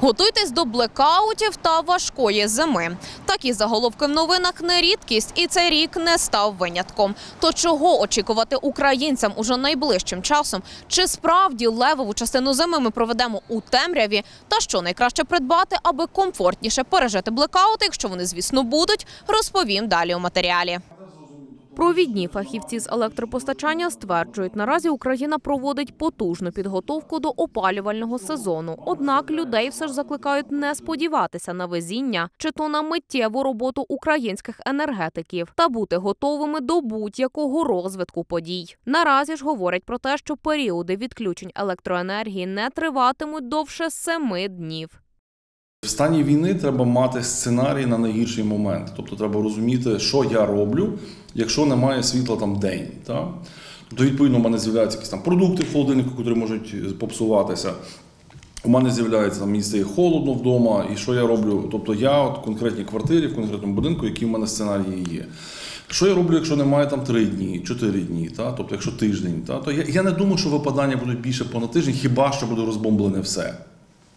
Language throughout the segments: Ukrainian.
Готуйтесь до блекаутів та важкої зими. Такі заголовки в новинах не рідкість, і цей рік не став винятком. То чого очікувати українцям уже найближчим часом? Чи справді левову частину зими ми проведемо у темряві? Та що найкраще придбати, аби комфортніше пережити блекаути, якщо вони, звісно, будуть, розповім далі у матеріалі. Провідні фахівці з електропостачання стверджують, наразі Україна проводить потужну підготовку до опалювального сезону. Однак людей все ж закликають не сподіватися на везіння чи то на миттєву роботу українських енергетиків та бути готовими до будь-якого розвитку подій. Наразі ж говорять про те, що періоди відключень електроенергії не триватимуть довше семи днів. В стані війни треба мати сценарій на найгірший момент. Тобто треба розуміти, що я роблю, якщо немає світла там день. Так? Тобто, відповідно, у мене з'являються якісь там продукти в холодильнику, які можуть попсуватися. У мене з'являється там мені стає холодно вдома, і що я роблю? Тобто я от в конкретній квартирі, в конкретному будинку, які в мене сценарії є. Що я роблю, якщо немає там три дні, чотири дні, та? тобто якщо тиждень, та? то я, я не думаю, що випадання будуть більше понад тиждень, хіба що буде розбомблене все.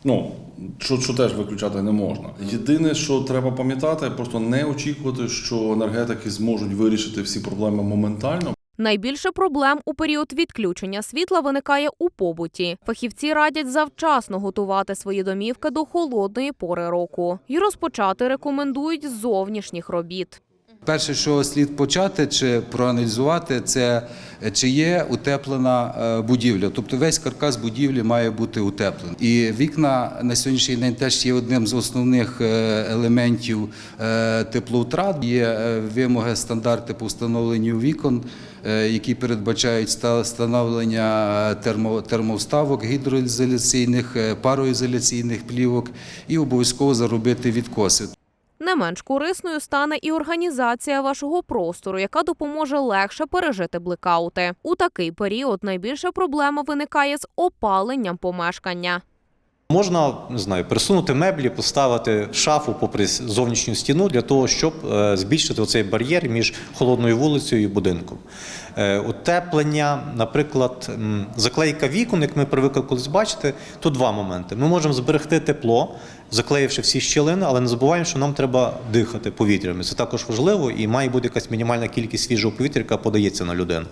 Ну, що, що теж виключати не можна. Єдине, що треба пам'ятати, просто не очікувати, що енергетики зможуть вирішити всі проблеми моментально. Найбільше проблем у період відключення світла виникає у побуті. Фахівці радять завчасно готувати свої домівки до холодної пори року і розпочати рекомендують зовнішніх робіт. Перше, що слід почати чи проаналізувати, це е, чи є утеплена е, будівля. Тобто весь каркас будівлі має бути утеплений. І вікна на сьогоднішній день теж є одним з основних е, елементів теплоутрат. Є вимоги, стандарти по встановленню вікон, які передбачають ста- встановлення термовставок, гідроізоляційних, пароізоляційних плівок і обов'язково заробити відкоси. Не менш корисною стане і організація вашого простору, яка допоможе легше пережити блекаути. У такий період найбільша проблема виникає з опаленням помешкання. Можна не знаю, присунути меблі, поставити шафу попри зовнішню стіну для того, щоб е, збільшити оцей бар'єр між холодною вулицею і будинком. Е, Утеплення, наприклад, заклейка вікон, як ми привикли колись бачити, тут два моменти. Ми можемо зберегти тепло, заклеївши всі щілини, але не забуваємо, що нам треба дихати повітрями. Це також важливо і має бути якась мінімальна кількість свіжого повітря, яка подається на людину.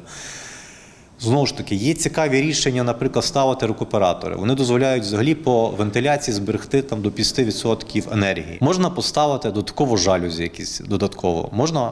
Знову ж таки, є цікаві рішення, наприклад, ставити рекуператори. Вони дозволяють взагалі по вентиляції зберегти там до 50% енергії. Можна поставити додатково жалюзі, якісь додатково. Можна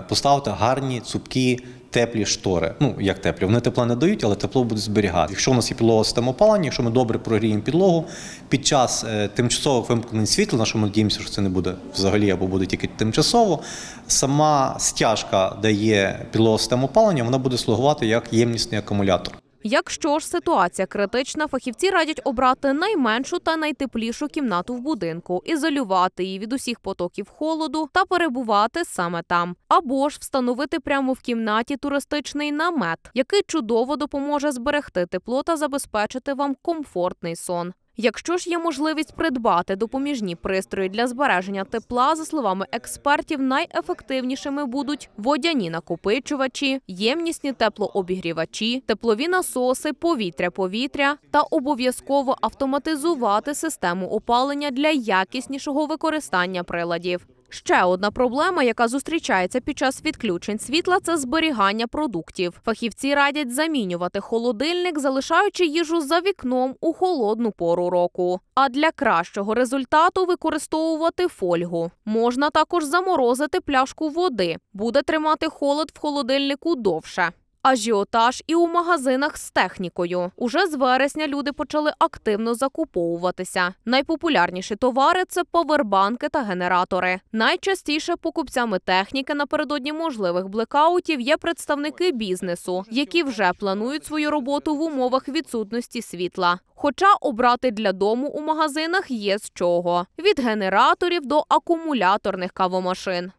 е, поставити гарні, цупкі, теплі штори. Ну як теплі, вони тепла не дають, але тепло буде зберігати. Якщо у нас є підлога система опалення, якщо ми добре прогріємо підлогу під час е, тимчасових вимкнень світла, на що ми надіємося, що це не буде взагалі або буде тільки тимчасово. Сама стяжка, дає підлога система опалення, вона буде слугувати як ємнісний акумулятор. Якщо ж ситуація критична, фахівці радять обрати найменшу та найтеплішу кімнату в будинку, ізолювати її від усіх потоків холоду та перебувати саме там, або ж встановити прямо в кімнаті туристичний намет, який чудово допоможе зберегти тепло та забезпечити вам комфортний сон. Якщо ж є можливість придбати допоміжні пристрої для збереження тепла, за словами експертів, найефективнішими будуть водяні накопичувачі, ємнісні теплообігрівачі, теплові насоси, повітря-повітря та обов'язково автоматизувати систему опалення для якіснішого використання приладів. Ще одна проблема, яка зустрічається під час відключень світла, це зберігання продуктів. Фахівці радять замінювати холодильник, залишаючи їжу за вікном у холодну пору року. А для кращого результату використовувати фольгу. Можна також заморозити пляшку води. Буде тримати холод в холодильнику довше. Ажіотаж і у магазинах з технікою. Уже з вересня люди почали активно закуповуватися. Найпопулярніші товари це повербанки та генератори. Найчастіше покупцями техніки напередодні можливих блекаутів є представники бізнесу, які вже планують свою роботу в умовах відсутності світла. Хоча обрати для дому у магазинах є з чого: від генераторів до акумуляторних кавомашин.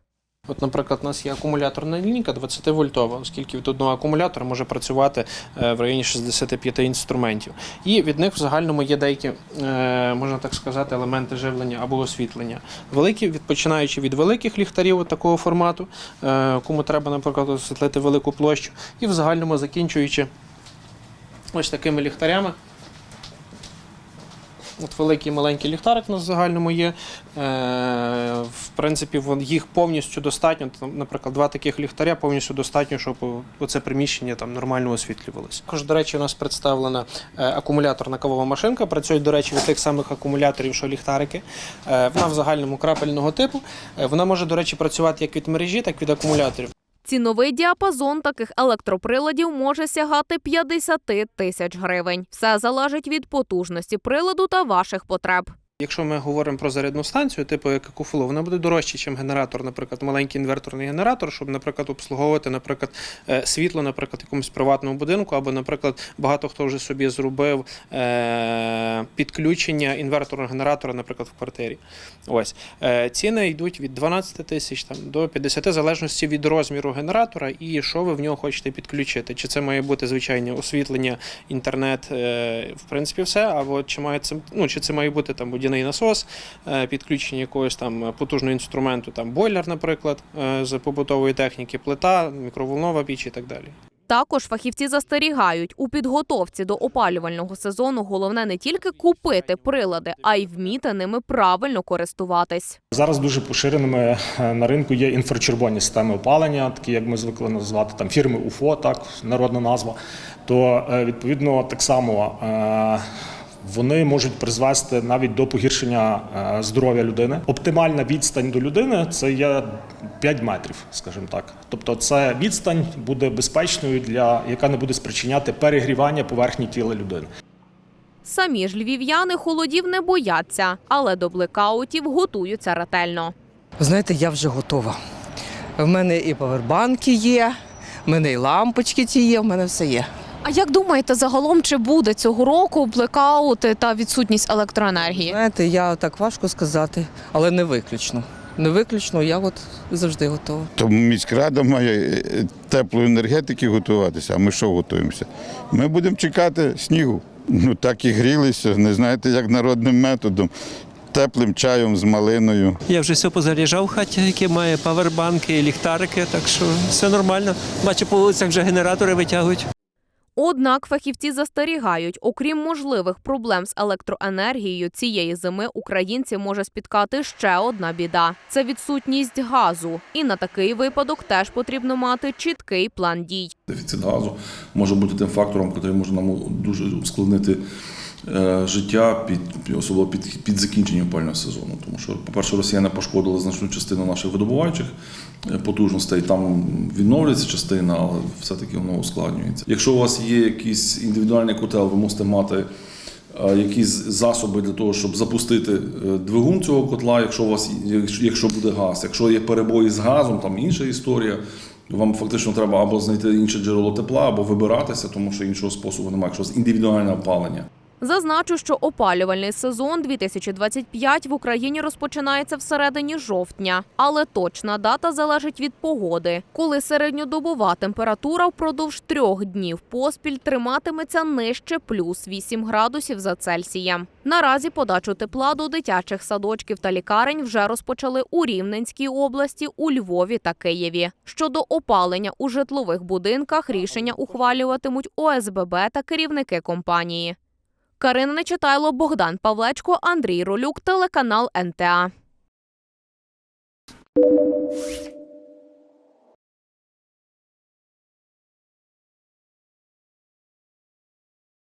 От, наприклад, у нас є акумуляторна лінійка 20-вольтова, оскільки від одного акумулятора може працювати е, в районі 65 інструментів. І від них в загальному є деякі, е, можна так сказати, елементи живлення або освітлення. Великі, від- починаючи від великих ліхтарів такого формату, е, кому треба, наприклад, освітлити велику площу, і в загальному закінчуючи ось такими ліхтарями. От великий і маленький ліхтарик у нас в загальному є. Е, в принципі, їх повністю достатньо. Наприклад, два таких ліхтаря повністю достатньо, щоб це приміщення там нормально освітлювалося. Також, до речі, у нас представлена е, акумуляторна кавова машинка. Працює, до речі, від тих самих акумуляторів, що ліхтарики. Е, вона в загальному крапельного типу. Вона може, до речі, працювати як від мережі, так і від акумуляторів. Ціновий діапазон таких електроприладів може сягати 50 тисяч гривень. Все залежить від потужності приладу та ваших потреб. Якщо ми говоримо про зарядну станцію, типу як Екофло, вона буде дорожче, ніж генератор, наприклад, маленький інверторний генератор, щоб, наприклад, обслуговувати, наприклад, е, світло, наприклад, якомусь приватному будинку, або, наприклад, багато хто вже собі зробив е, підключення інверторного генератора, наприклад, в квартирі. Ось Е, ціни йдуть від 12 тисяч там до 50, в залежності від розміру генератора і що ви в нього хочете підключити. Чи це має бути звичайне освітлення, інтернет, в принципі, все. Або чи має це ну чи це має бути там водяний насос, е, підключення якогось там потужного інструменту, там бойлер, наприклад, е, з побутової техніки, плита, мікроволнова піч і так далі. Також фахівці застерігають, у підготовці до опалювального сезону головне не тільки купити прилади, а й вміти ними правильно користуватись. Зараз дуже поширеними е, на ринку є інфрачервоні системи опалення, такі як ми звикли називати там фірми УФО, так народна назва. То відповідно так само. Вони можуть призвести навіть до погіршення е, здоров'я людини. Оптимальна відстань до людини це є 5 метрів, скажімо так. Тобто, це відстань буде безпечною для яка не буде спричиняти перегрівання поверхні тіла людини. Самі ж львів'яни холодів не бояться, але до блекаутів готуються ретельно. Знаєте, я вже готова. В мене і павербанки є, в мене і лампочки ці є, в мене все є. А як думаєте, загалом чи буде цього року блекаути та відсутність електроенергії? Знаєте, я так важко сказати, але не виключно. Не виключно, я от завжди готова. Тому міськрада має е, теплої енергетики готуватися, а ми що готуємося? Ми будемо чекати снігу. Ну так і грілися, не знаєте, як народним методом, теплим чаєм з малиною. Я вже все позаряджав в хаті, яке має павербанки, ліхтарики, так що все нормально. Бачу, по вулицях вже генератори витягують. Однак фахівці застерігають, окрім можливих проблем з електроенергією, цієї зими українці може спіткати ще одна біда це відсутність газу. І на такий випадок теж потрібно мати чіткий план дій. Дефіцит газу може бути тим фактором, який може нам дуже ускладнити життя під особливо під, під закінчення опального сезону. Тому що, по-перше, росіяни пошкодили значну частину наших видобуваючих е, потужностей. Там відновлюється частина, але все-таки воно ускладнюється. Якщо у вас є якийсь індивідуальний котел, ви мусите мати. е, Якісь засоби для того, щоб запустити е, двигун цього котла, якщо у вас якщо- буде газ, якщо є перебої з газом, там інша історія. Вам фактично треба або знайти інше джерело тепла, або вибиратися, тому що іншого способу немає, якщо з індивідуальне опалення. Зазначу, що опалювальний сезон 2025 в Україні розпочинається всередині жовтня, але точна дата залежить від погоди, коли середньодобова температура впродовж трьох днів поспіль триматиметься нижче плюс 8 градусів за Цельсієм. Наразі подачу тепла до дитячих садочків та лікарень вже розпочали у Рівненській області, у Львові та Києві. Щодо опалення у житлових будинках рішення ухвалюватимуть ОСББ та керівники компанії. Карина Нечитайло, Богдан Павлечко, Андрій Ролюк, телеканал НТА.